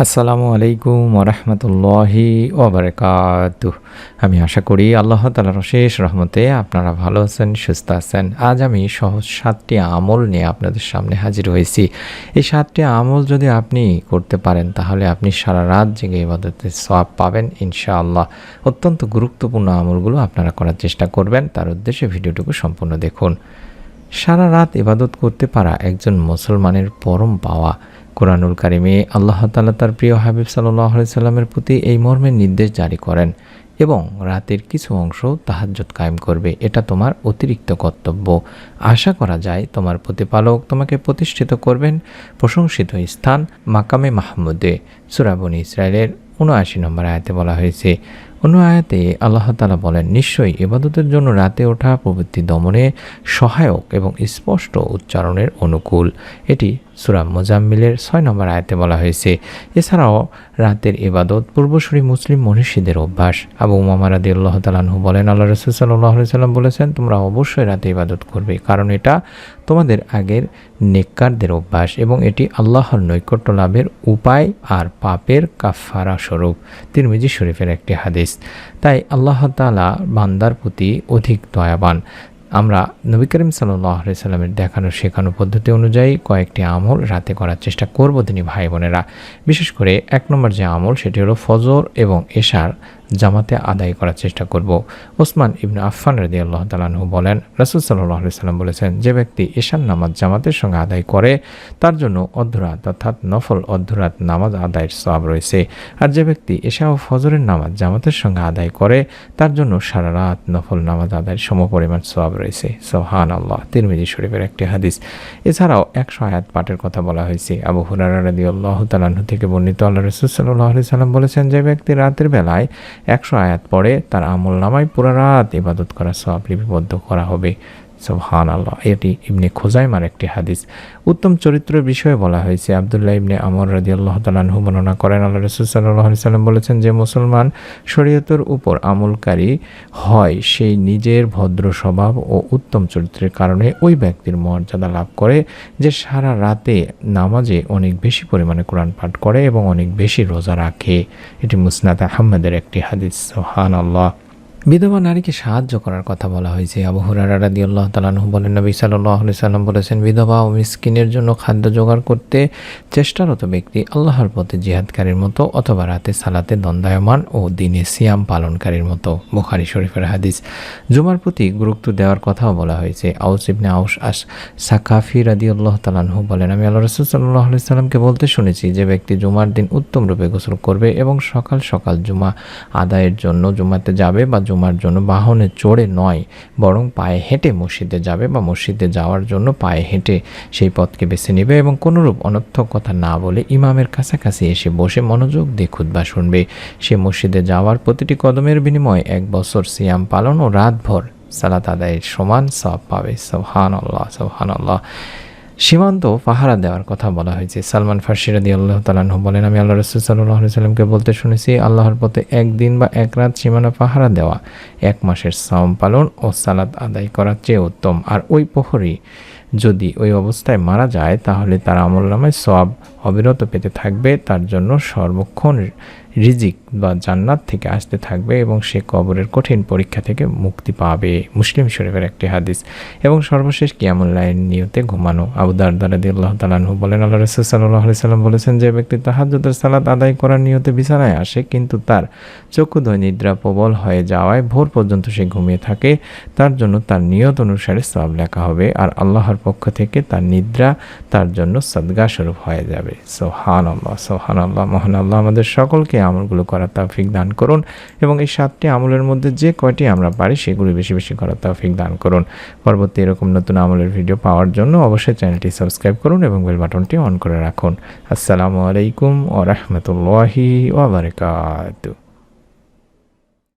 আসসালামু আলাইকুম ওরহমতুল্লাহি ওবরকাত আমি আশা করি আল্লাহ তালার অশেষ রহমতে আপনারা ভালো আছেন, সুস্থ আছেন। আজ আমি সহজ সাতটি আমল নিয়ে আপনাদের সামনে হাজির হয়েছি। এই সাতটি আমল যদি আপনি করতে পারেন, তাহলে আপনি সারা রাত জেগে ইবাদতে সব পাবেন, ইনশাআল্লাহ। অত্যন্ত গুরুত্বপূর্ণ আমলগুলো আপনারা করার চেষ্টা করবেন। তার উদ্দেশ্যে ভিডিওটুকু সম্পূর্ণ দেখুন। সারা রাত ইবাদত করতে পারা একজন মুসলমানের পরম পাওয়া। কোরআনুল কারিমে আল্লাহ তালা তার প্রিয় হাবিব সাল্লাহ সাল্লামের প্রতি এই মর্মের নির্দেশ জারি করেন এবং রাতের কিছু অংশ তাহাজ্জত কায়েম করবে। এটা তোমার অতিরিক্ত কর্তব্য। আশা করা যায় তোমার প্রতিপালক তোমাকে প্রতিষ্ঠিত করবেন প্রশংসিত স্থান মাকামে মাহমুদে। সুরাবনী ইসরায়েলের উনআশি নম্বর আয়াতে বলা হয়েছে, অন্য আয়াতে আল্লাহ তালা বলেন, নিশ্চয়ই ইবাদতের জন্য রাতে ওঠা প্রবৃত্তি দমনে সহায়ক এবং স্পষ্ট উচ্চারণের অনুকূল। এটি সুরাম মোজাম্মিলের ছয় নম্বর আয়াতে বলা হয়েছে, এছাড়াও রাতের ইবাদত পূর্বসূরি মুসলিম মনীষীদের অভ্যাস। আবু উমামারাদি আল্লাহ তালাহু বলেন, আল্লাহ রসুল সাল্লাম বলেছেন, তোমরা অবশ্যই রাতে ইবাদত করবে, কারণ এটা তোমাদের আগের নেককারদের অভ্যাস এবং এটি আল্লাহর নৈকট্য লাভের উপায় আর পাপের কাফারা স্বরূপ। তিরমিজি শরীফের একটি হাদিস। তাই আল্লাহ তালা বান্দার প্রতি অধিক দয়াবান। আমরা নবী করিম সাল্লি সাল্লামের দেখানো, শেখানো পদ্ধতি অনুযায়ী কয়েকটি আমল রাতে করার চেষ্টা করব তিনি ভাই বোনেরা। বিশেষ করে এক নম্বর যে আমল, সেটি হলো ফজর এবং এশার জামাতে আদায় করার চেষ্টা করব। ওসমান ইবনে আফফান রদি আল্লাহ তালাহু বলেন, রাসুল সাল্লাহ সাল্লাম বলেছেন, যে ব্যক্তি এশার নামাজ জামাতের সঙ্গে আদায় করে, তার জন্য অর্ধরাত অর্থাৎ নফল অর্ধরাত নামাজ আদায়ের সব রয়েছে। আর যে ব্যক্তি এশা ও ফজরের নামাজ জামাতের সঙ্গে আদায় করে, তার জন্য সারা রাত নফল নামাজ আদায়ের সমপরিমাণ সব রয়েছে। সোহান আল্লাহ তিরমিজি শরীফের একটি হাদিস। এছাড়াও একশো আয়াত পাঠের কথা বলা হয়েছে। আবু হুরারা রদি আল্লাহ তালাহু থেকে বর্ণিত আল্লাহ রসুল সাল্লাহ সাল্লাম বলেছেন, যে ব্যক্তি রাতের বেলায় একশো আয়াত পরে তার আমল নামায় পুরা রাত ইবাদত করা সব লিপিবদ্ধ করা হবে। সোহান আল্লাহ এটি ইবনে খোজাইমার একটি হাদিস। উত্তম চরিত্রের বিষয়ে বলা হয়েছে, আবদুল্লাহ ইবনে আমর রাজি আল্লাহ তালাহু বর্ণনা করেন, আল্লাহ রসুল সাল্লাহ সাল্লাম বলেছেন যে, মুসলমান শরীয়তের উপর আমলকারী হয়, সেই নিজের ভদ্র স্বভাব ও উত্তম চরিত্রের কারণে ওই ব্যক্তির মর্যাদা লাভ করে যে সারা রাতে নামাজে অনেক বেশি পরিমাণে কোরআন পাঠ করে এবং অনেক বেশি রোজা রাখে। এটি মুসনাদ আহমেদের একটি হাদিস। সোহান আল্লাহ বিধবা নারীকে সাহায্য করার কথা বলা হয়েছে। আবু হুরারা আল্লাহ তালাহু বলেন, নবী সাল্লাহ সাল্লাম বলেছেন, বিধবা ও মিসকিনের জন্য খাদ্য জোগাড় করতে চেষ্টারত ব্যক্তি আল্লাহর পথে জিহাদকারীর মতো অথবা রাতে সালাতে দণ্ডায়মান ও দিনে সিয়াম পালনকারীর মতো। বুখারি শরীফের হাদিস। জুমার প্রতি গুরুত্ব দেওয়ার কথাও বলা হয়েছে। আউস ইবনে আউস আস সাকাফি রাদি আল্লাহ তালাহু বলেন, আমি আল্লাহ রসুল সাল্লাহ সাল্লামকে বলতে শুনেছি যে ব্যক্তি জুমার দিন উত্তম রূপে গোসল করবে এবং সকাল সকাল জুমা আদায়ের জন্য জুমাতে যাবে বা জুমার জন্য বাহনে চড়ে নয়, বরং পায়ে হেঁটে মসজিদে যাবে বা মসজিদে যাওয়ার জন্য পায়ে হেঁটে সেই পথকে বেছে নেবে এবং কোনোরূপ অনর্থক কথা না বলে ইমামের কাছাকাছি এসে বসে মনোযোগ দিয়ে খুদ্া শুনবে। সে মসজিদে যাওয়ার প্রতিটি কদমের বিনিময়ে এক বছর সিয়াম পালন ও রাতভর সালাত আদায়ের সমান সব পাবে। সোহান আল্লাহ সোহান আল্লাহ সীমান্ত পাহারা দেওয়ার কথা বলা হয়েছে। সালমান ফার্সিরাদি আল্লাহ তালাহ বলেন, আমি আল্লাহ রসুল সাল্লাহ সাল্লামকে বলতে শুনেছি, আল্লাহর পথে একদিন বা এক রাত সীমানা পাহারা দেওয়া, এক মাসের সাম পালন ও সালাদ আদায় করার চেয়ে উত্তম। আর ওই প্রহরী যদি ওই অবস্থায় মারা যায়, তাহলে তার আমল নামায় সব অবিরত পেতে থাকবে। তার জন্য সর্বক্ষণ রিজিক বা জান্নাত থেকে আসতে থাকবে এবং সে কবরের কঠিন পরীক্ষা থেকে মুক্তি পাবে। মুসলিম শরীফের একটি হাদিস। এবং সর্বশেষ কিয়ামুল্লাহের নিয়তে ঘুমানো। আবুদার দারাদি আল্লাহ তালাহু বলেন, আল্লাহ রসুল সাল্লাহ সাল্লাম বলেছেন যে ব্যক্তি তাহাজুদের সালাদ আদায় করার নিয়তে বিছানায় আসে, কিন্তু তার চক্ষুদয় নিদ্রা প্রবল হয়ে যাওয়ায় ভোর পর্যন্ত সে ঘুমিয়ে থাকে। তার জন্য তার নিয়ত অনুসারে সব লেখা হবে আর আল্লাহর পক্ষ থেকে তার নিদ্রা তার জন্য সদ্গা স্বরূপ হয়ে যাবে। সোহান আল্লাহ সোহান আল্লাহ মহান আল্লাহ আমাদের সকলকে আমলগুলো করার তাফিক দান করুন এবং এই সাতটি আমলের মধ্যে যে কয়টি আমরা পারি সেগুলি বেশি বেশি করার তাফিক দান করুন। পরবর্তী এরকম নতুন আমলের ভিডিও পাওয়ার জন্য অবশ্যই চ্যানেলটি সাবস্ক্রাইব করুন এবং বেল বাটনটি অন করে রাখুন। আসসালামু আলাইকুম ও রহমতুল্লাহি ওবরকাত